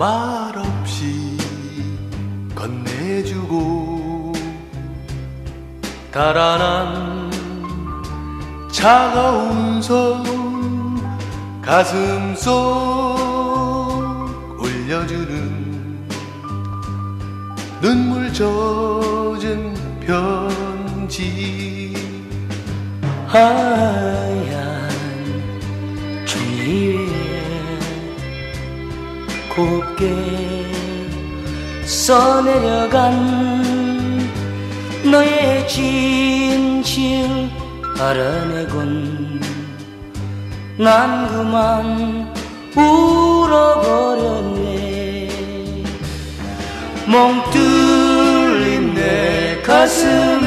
말없이 건네주고 달아난 차가운 손 가슴 속 올려주는 눈물 젖은 편지. 하 곱게 써내려간 너의 진실 알아내곤 난 그만 울어버렸네. 멍 뚫린 내 가슴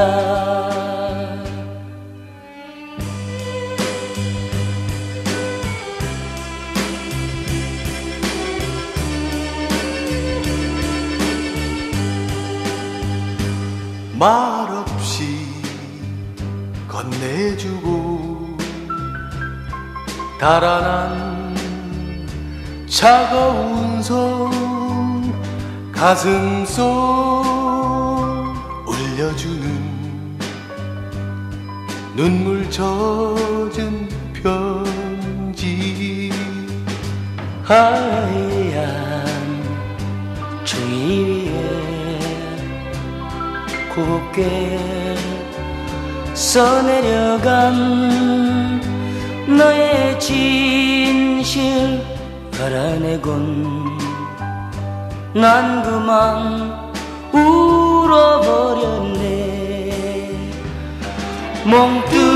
보낸다. 말없이 건네주고 달아난 차가운 손 가슴 속 올려주는 눈물 젖은 편지. 하얀 종이 위에 곱게 써내려간 너의 진실 알아내곤 난 그만 울어버렸네. 멍 뚫린